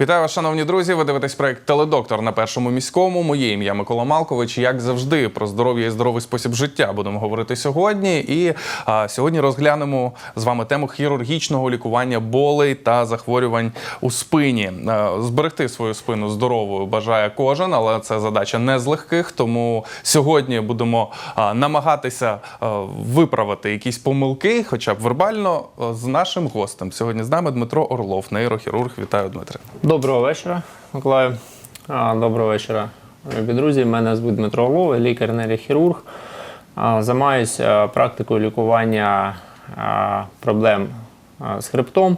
Вітаю вас, шановні друзі. Ви дивитесь проект Теледоктор на першому міському. Моє ім'я Микола Малкович. Як завжди, про здоров'я і здоровий спосіб життя будемо говорити сьогодні. І а, сьогодні розглянемо з вами тему хірургічного лікування болей та захворювань у спині. А, зберегти свою спину здоровою бажає кожен, але це задача не з легких. Тому сьогодні будемо а, намагатися а, виправити якісь помилки, хоча б вербально, а, з нашим гостем. Сьогодні з нами Дмитро Орлов, нейрохірург. Вітаю, Дмитре. Доброго вечора, Миколаю. Доброго вечора, любі друзі. Мене звуть Дмитро Орлов, лікар нейрохірург. Займаюся практикою лікування проблем з хребтом,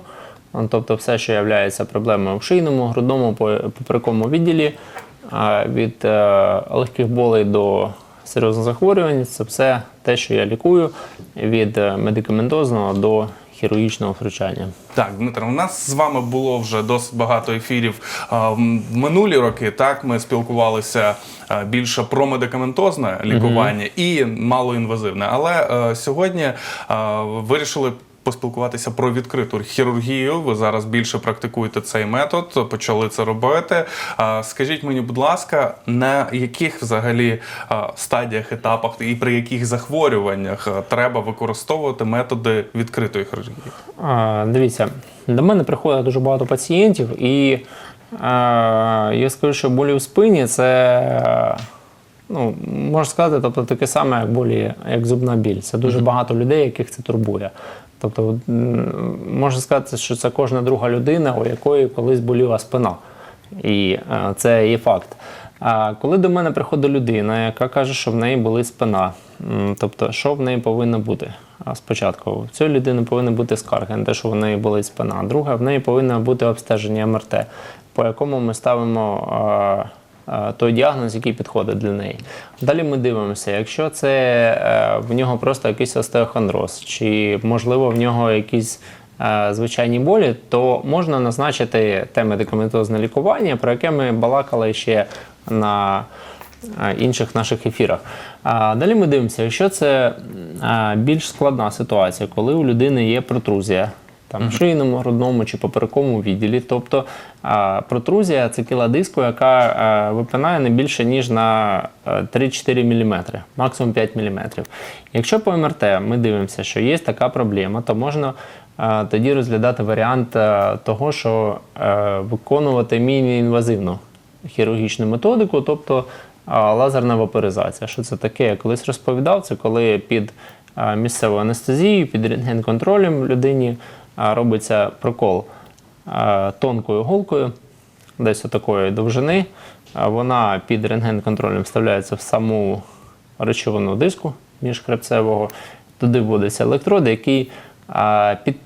тобто все, що є проблемою в шийному, грудному, по- поперековому відділі, від е, легких болей до серйозних захворювань. Це все те, що я лікую від е, медикаментозного до хірургічного втручання. Так, Дмитро, у нас з вами було вже досить багато ефірів в минулі роки. Так, ми спілкувалися більше про медикаментозне лікування і малоінвазивне. Але е, сьогодні е, вирішили. Поспілкуватися про відкриту хірургію. Ви зараз більше практикуєте цей метод, почали це робити. Скажіть мені, будь ласка, на яких взагалі стадіях, етапах і при яких захворюваннях треба використовувати методи відкритої хірургії? А, Дивіться, до мене приходить дуже багато пацієнтів, і а, я скажу, що болі в спині це. Ну, можна сказати, тобто таке саме, як болі, як зубна біль. Це дуже багато людей, яких це турбує. Тобто, можна сказати, що це кожна друга людина, у якої колись боліла спина. І е, це є факт. А коли до мене приходить людина, яка каже, що в неї болить спина, тобто, що в неї повинно бути? Спочатку в цієї людини повинна бути скарга на те, що в неї болить спина. Друге, в неї повинно бути обстеження МРТ, по якому ми ставимо е, той діагноз, який підходить для неї. Далі ми дивимося, якщо це е, в нього просто якийсь остеохондроз, чи можливо в нього якісь е, звичайні болі, то можна назначити те медикаментозне лікування, про яке ми балакали ще на е, інших наших ефірах. Далі ми дивимося, якщо це е, більш складна ситуація, коли у людини є протрузія. Там в шийному, грудному чи поперековому відділі. Тобто а, протрузія це кіла диску, яка а, випинає не більше, ніж на 3-4 мм, максимум 5 мм. Якщо по МРТ ми дивимося, що є така проблема, то можна а, тоді розглядати варіант а, того, що а, виконувати міні-інвазивну хірургічну методику, тобто а, лазерна вапоризація. Що це таке? Я колись розповідав, це коли під місцевою анестезією, під рентген-контролем людині а, робиться прокол тонкою голкою, десь отакої довжини. Вона під рентген-контролем вставляється в саму речовину диску міжхребцевого. Туди вводиться електрод, який під,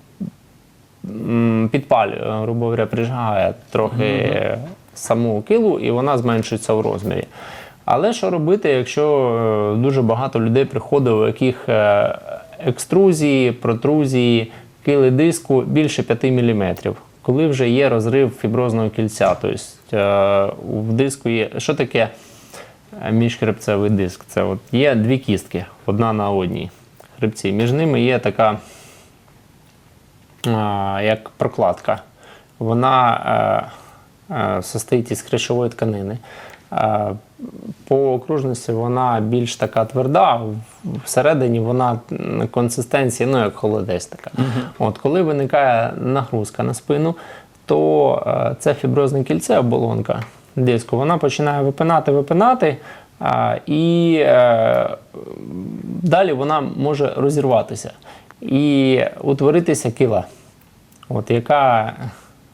підпалює, грубо говоря, прижигає трохи саму килу, і вона зменшується в розмірі. Але що робити, якщо е, дуже багато людей приходить, у яких е, екструзії, протрузії, кили диску більше 5 мм, коли вже є розрив фіброзного кільця, тобто е, в диску є. Що таке е, міжхребцевий диск? Це от є дві кістки, одна на одній хребці. Між ними є така як прокладка. Вона е, е, состоїть із хрящової тканини. Е, по окружності вона більш така тверда, всередині вона консистенція, ну як холодець така. От, коли виникає нагрузка на спину, то е, це фіброзне кільце, оболонка диску, вона починає випинати, випинати. А, і е, далі вона може розірватися і утворитися кіла, от, яка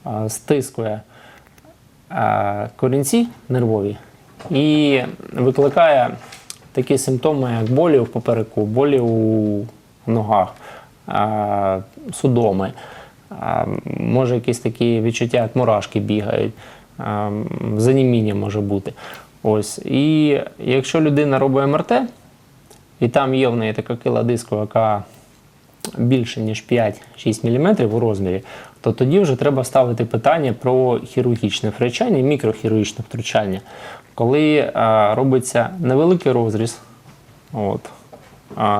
а, стискує а, корінці нервові і викликає такі симптоми, як болі в попереку, болі у ногах, судоми. Може якісь такі відчуття, як мурашки бігають, заніміння може бути. Ось. І якщо людина робить МРТ, і там є в неї така кила диску, яка більше, ніж 5-6 мм у розмірі, то тоді вже треба ставити питання про хірургічне втручання, мікрохірургічне втручання, коли а, робиться невеликий розріз, от,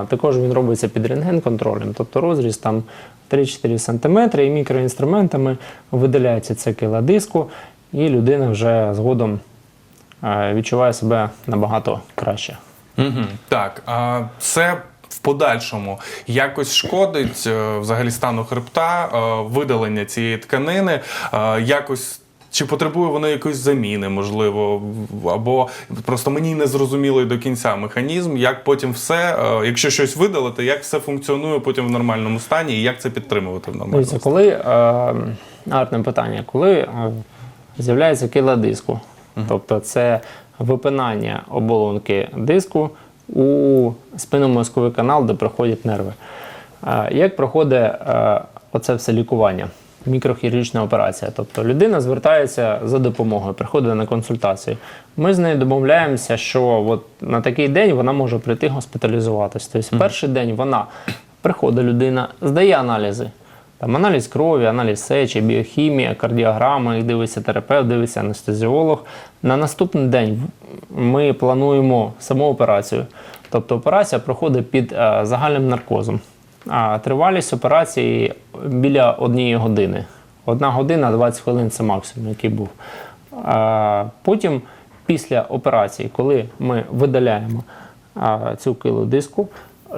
також він робиться під рентген-контролем, тобто розріз там 3-4 см і мікроінструментами видаляється ця кила диску, і людина вже згодом е, відчуває себе набагато краще. Угу. Так, а це в подальшому якось шкодить е, взагалі стану хребта, е, видалення цієї тканини, е, якось. Чи потребує воно якоїсь заміни, можливо, або просто мені не зрозумілий до кінця механізм, як потім все, е, якщо щось видалити, як все функціонує потім в нормальному стані, і як це підтримувати в нормальному Дивіться, коли е, гарне питання, коли е, з'являється кила диску, тобто це випинання оболонки диску у спинномозковий канал, де проходять нерви. Е, як проходить оце все лікування? Мікрохірургічна операція. Тобто людина звертається за допомогою, приходить на консультацію. Ми з нею домовляємося, що от на такий день вона може прийти госпіталізуватись. Тобто, перший день вона приходить людина, здає аналізи. Там аналіз крові, аналіз сечі, біохімія, кардіограма, їх дивиться терапевт, дивиться анестезіолог. На наступний день ми плануємо саму операцію. Тобто операція проходить під е, загальним наркозом. А тривалість операції біля однієї години. Одна година 20 хвилин це максимум, який був. А потім, після операції, коли ми видаляємо цю килу диску,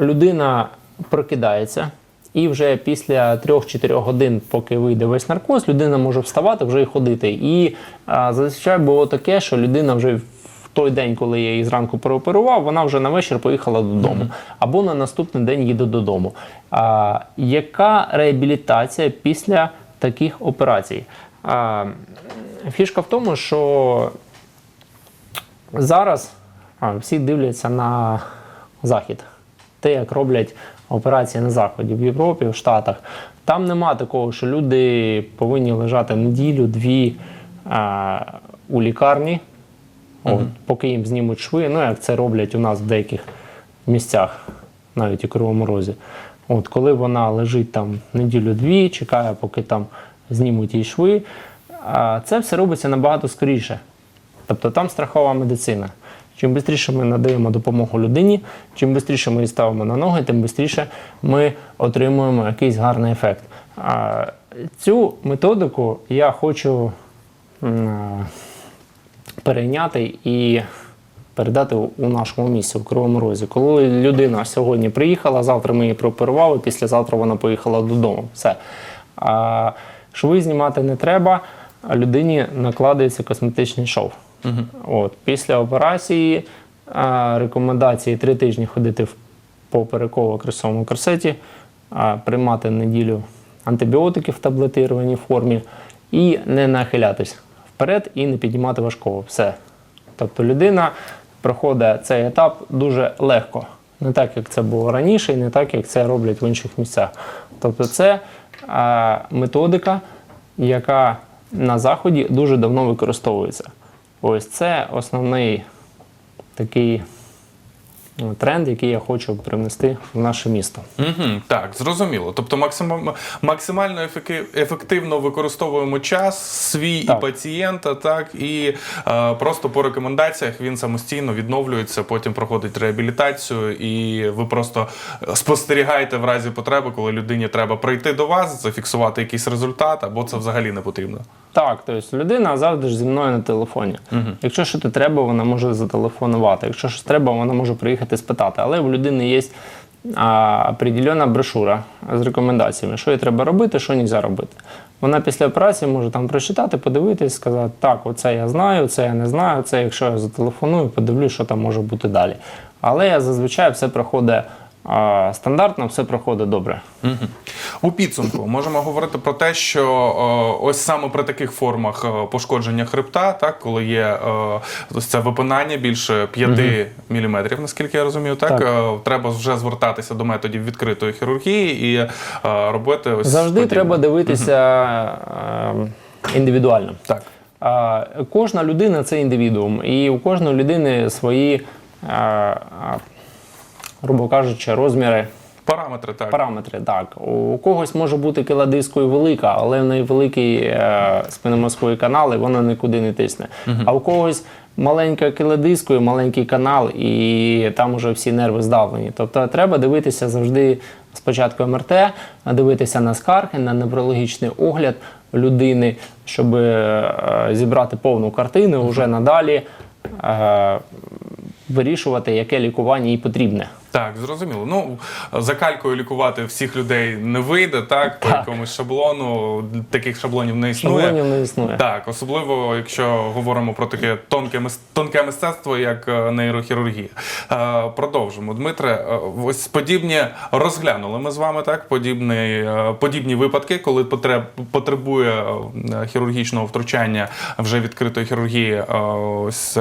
людина прокидається. І вже після 3-4 годин, поки вийде весь наркоз, людина може вставати вже і ходити. І а, зазвичай було таке, що людина вже той день, коли я її зранку прооперував, вона вже на вечір поїхала додому. Або на наступний день їде додому. А, яка реабілітація після таких операцій? А, фішка в тому, що зараз а, всі дивляться на захід. Те, як роблять операції на заході в Європі, в Штатах. Там нема такого, що люди повинні лежати неділю-дві а, у лікарні, от, поки їм знімуть шви. Ну, як це роблять у нас в деяких місцях, навіть у Кривому Розі. От, коли вона лежить там неділю-дві, чекає, поки там знімуть їй шви. А це все робиться набагато скоріше. Тобто там страхова медицина. Чим швидше ми надаємо допомогу людині, чим швидше ми її ставимо на ноги, тим швидше ми отримуємо якийсь гарний ефект. А цю методику я хочу перейняти і передати у нашому місці, у Кривому Розі. Коли людина сьогодні приїхала, завтра ми її прооперували, післязавтра вона поїхала додому. Все. А шви знімати не треба, а людині накладається косметичний шов. От, після операції а, рекомендації три тижні ходити в попереково-кресовому корсеті, а, приймати неділю антибіотики в таблетированій формі і не нахилятись вперед і не піднімати важкого. Все. Тобто людина проходить цей етап дуже легко. Не так, як це було раніше, і не так, як це роблять в інших місцях. Тобто, це е, методика, яка на Заході дуже давно використовується. Ось це основний такий тренд, який я хочу привнести в наше місто. Угу, так, зрозуміло. Тобто максимум, максимально ефективно використовуємо час свій Так. і пацієнта, так і е, просто по рекомендаціях він самостійно відновлюється, потім проходить реабілітацію, і ви просто спостерігаєте в разі потреби, коли людині треба прийти до вас, зафіксувати якийсь результат, або це взагалі не потрібно. Так, тобто людина завжди ж зі мною на телефоні. Якщо щось треба, вона може зателефонувати. Якщо щось треба, вона може приїхати спитати. Але у людини є а, определена брошура з рекомендаціями, що їй треба робити, що не можна робити. Вона після операції може там прочитати, подивитись, сказати, так, оце я знаю, це я не знаю, це якщо я зателефоную, подивлюсь, що там може бути далі. Але я зазвичай все проходить а, стандартно, все проходить добре. У підсумку можемо говорити про те, що е, ось саме при таких формах е, пошкодження хребта, так, коли є е, ось це випинання більше 5 міліметрів, наскільки я розумію, так, Так. треба вже звертатися до методів відкритої хірургії і робити ось Завжди подібне. треба дивитися індивідуально. Так. А, Кожна людина це індивідуум, і у кожної людини свої, а, грубо кажучи, розміри Параметри, так. Параметри, так. У когось може бути кила диску і велика, але в неї великий е, спинномозковий канал, і вона нікуди не тисне. А у когось маленька кила диску і маленький канал, і там уже всі нерви здавлені. Тобто треба дивитися завжди спочатку МРТ, дивитися на скарги, на неврологічний огляд людини, щоб е, зібрати повну картину, вже надалі е, вирішувати, яке лікування їй потрібне. Так, зрозуміло. Ну, за калькою лікувати всіх людей не вийде, так? По Так. якомусь шаблону. Таких шаблонів не існує. Шаблонів не існує. Так, особливо якщо говоримо про таке тонке, тонке мистецтво, як е, нейрохірургія. Е, продовжимо. Дмитре, е, ось подібні розглянули ми з вами так. Подібні, е, подібні випадки, коли потреб, потребує хірургічного втручання вже відкритої хірургії. Ось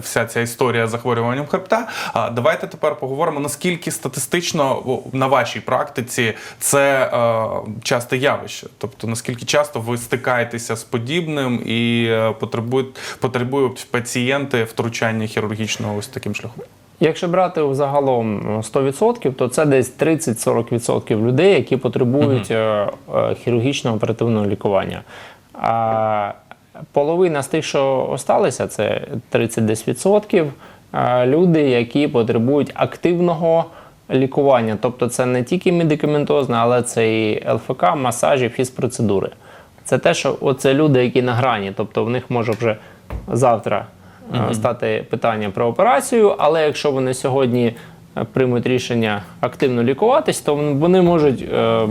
вся ця історія з захворюванням хребта. А давайте тепер поговоримо, наскільки статистично на вашій практиці це е, часте явище. Тобто наскільки часто ви стикаєтеся з подібним і е, потребують потребують пацієнти втручання хірургічного ось таким шляхом. Якщо брати загалом 100%, то це десь 30-40% людей, які потребують е, е, хірургічного оперативного лікування. А половина з тих, що осталися, це 30-10%, е, люди, які потребують активного лікування. Тобто це не тільки медикаментозне, але це і ЛФК, масажі, фізпроцедури. Це те, що оце люди, які на грані, тобто в них може вже завтра е, стати питання про операцію, але якщо вони сьогодні е, приймуть рішення активно лікуватись, то вони можуть е,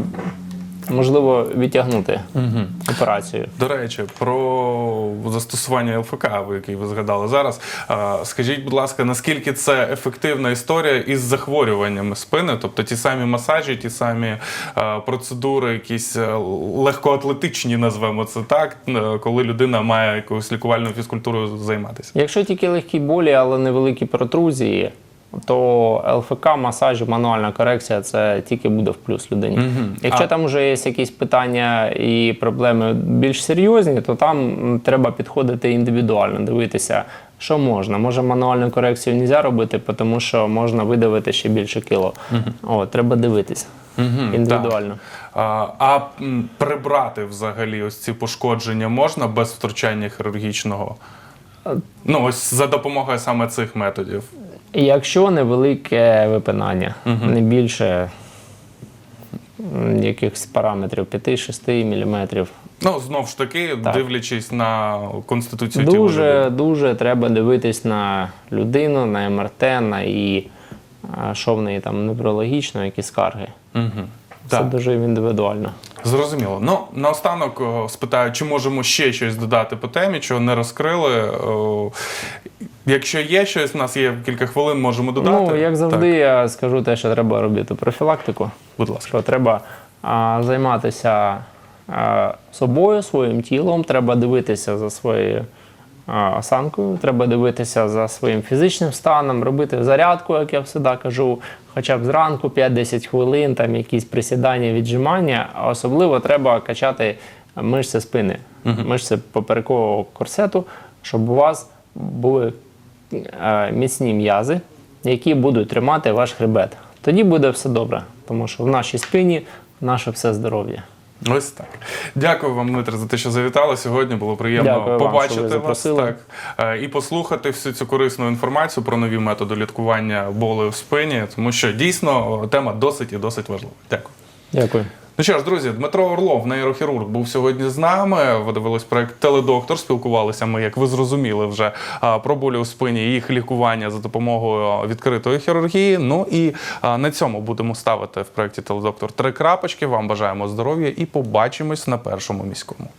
можливо відтягнути операцію. До речі, про застосування ЛФК, який ви згадали зараз. Скажіть, будь ласка, наскільки це ефективна історія із захворюваннями спини? Тобто ті самі масажі, ті самі процедури, якісь е, легкоатлетичні, назвемо це так, е, коли людина має якоюсь лікувальною фізкультурою займатися. Якщо тільки легкі болі, але невеликі протрузії, то ЛФК, масажі, мануальна корекція це тільки буде в плюс людині. Якщо А- там вже є якісь питання і проблеми більш серйозні, то там треба підходити індивідуально, дивитися, що можна. Може, мануальну корекцію не можна робити, тому що можна видавити ще більше кіло. О, треба дивитися індивідуально. А, а прибрати взагалі ось ці пошкодження можна без втручання хірургічного? Ну, ось за допомогою саме цих методів. Якщо невелике випинання, не більше якихось параметрів 5-6 мм. Ну, знов ж таки, Так. дивлячись на конституцію тіла. Дуже, дуже треба дивитись на людину, на МРТ, на її, що в неї там неврологічно, які скарги. Мгм. Це Так. дуже індивідуально. Зрозуміло. Ну, наостанок спитаю, чи можемо ще щось додати по темі, чого не розкрили. Якщо є щось, у нас є кілька хвилин, можемо додати. Ну, як завжди, Так, я скажу те, що треба робити профілактику. будь ласка. що треба а, займатися а, собою, своїм тілом, треба дивитися за своєю а, осанкою, треба дивитися за своїм фізичним станом, робити зарядку, як я завжди кажу, хоча б зранку 5-10 хвилин, там якісь присідання, віджимання. А особливо треба качати мишці спини, мишці поперекового корсету, щоб у вас були міцні м'язи, які будуть тримати ваш хребет. Тоді буде все добре, тому що в нашій спині наше все здоров'я. Ось так. Дякую вам, Дмитре, за те, що завітали. Сьогодні було приємно Дякую побачити ви вас так, е, і послухати всю цю корисну інформацію про нові методи лікування болю в спині, тому що дійсно тема досить і досить важлива. Дякую. Дякую. Ну що ж, друзі, Дмитро Орлов, нейрохірург, був сьогодні з нами. Ви дивились проект Теледоктор. Спілкувалися ми, як ви зрозуміли, вже про болі у спині, їх лікування за допомогою відкритої хірургії. Ну і на цьому будемо ставити в проекті Теледоктор три крапочки. Вам бажаємо здоров'я і побачимось на першому міському.